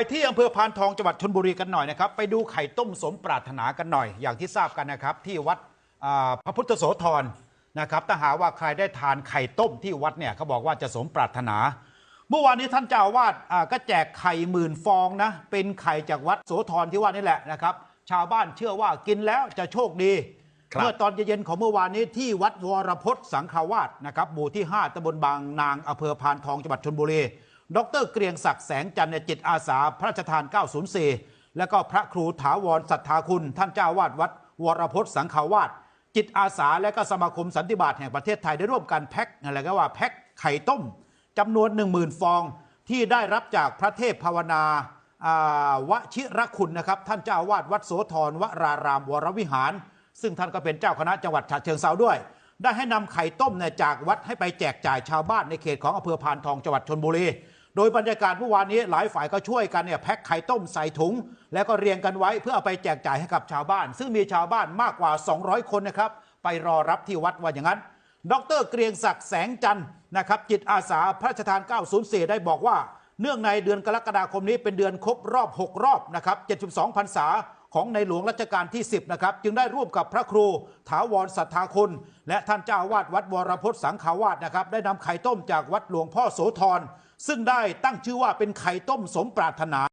ไปที่อำเภอพานทองจังหวัดชนบุรีกันหน่อยนะครับ ไปดูไข่ต้มสมปรารถนากันหน่อย อย่างที่ทราบกันนะครับ ที่วัดอ่าพระพุทธโสธรนะครับถ้าหากว่าใครได้ทานไข่ต้มที่วัดเนี่ยเขาบอกว่าจะสมปรารถนา เมื่อวานนี้ท่านเจ้าอาวาดอ่าก็แจกไข่หมื่นฟองนะเป็นไข่จากวัดโสธรที่ว่านี่แหละนะครับ ชาวบ้านเชื่อว่ากินแล้วจะโชคดีครับเมื่อตอนเย็นๆของเมื่อวานนี้ที่วัดวรพจน์สังฆาวาสนะครับหมู่ที่ 5ตำบลบางนางอำเภอพานทองจังหวัดชลบุรี ดรเกรียงศักดิ์แสงจันทร์เนี่ยจิตอาสาพระราชทาน 904 แล้วก็พระครูถาวรศรัทธาคุณ ท่านเจ้าวาดวัด วรพจน์สังฆาวาสจิตอาสาและก็สมาคมสันติบาตแห่งประเทศไทยได้ร่วมกันแพ็คอะไรก็ว่าแพ็คไข่ต้มจำนวน 10,000 ฟองที่ได้รับจากพระเทพภาวนาวชิรคุณนะครับ ท่านเจ้าวาดวัดโสธรวรารามวรวิหาร ซึ่งท่านก็เป็นเจ้าคณะจังหวัดฉะเชิงเซาด้วย ได้ให้นำไข่ต้มเนี่ยจากวัดให้ไปแจกจ่ายชาวบ้านในเขตของอำเภอพานทองจังหวัดชนบุรี โดยบรรยากาศเมื่อวานนี้หลายฝ่ายก็ช่วยกันเนี่ยแพ็คไข่ต้มใส่ถุง แล้วก็เรียงกันไว้เพื่อเอาไปแจกจ่ายให้กับชาวบ้าน ซึ่งมีชาวบ้านมากกว่า 200 คนนะครับ ไปรอรับที่วัดว่าอย่างนั้น ดรเกรียงศักดิ์แสงจันทร์นะครับจิตอาสาพระราชทาน 904 ได้บอกว่า เนื่องในเดือนกรกฎาคมนี้เป็นเดือนครบรอบ 6 รอบนะครับ 72พรรษา ของในหลวงรัชกาลที่ 10 นะครับ จึงได้ร่วมกับพระครูถาวรสัทธาคุณ และท่านเจ้าวาดวัดวรพจน์สังขาวาสนะครับ ได้นำไข่ต้มจากวัดหลวงพ่อโสธรซึ่งได้ตั้งชื่อว่าเป็นไข่ต้มสมปรารถนา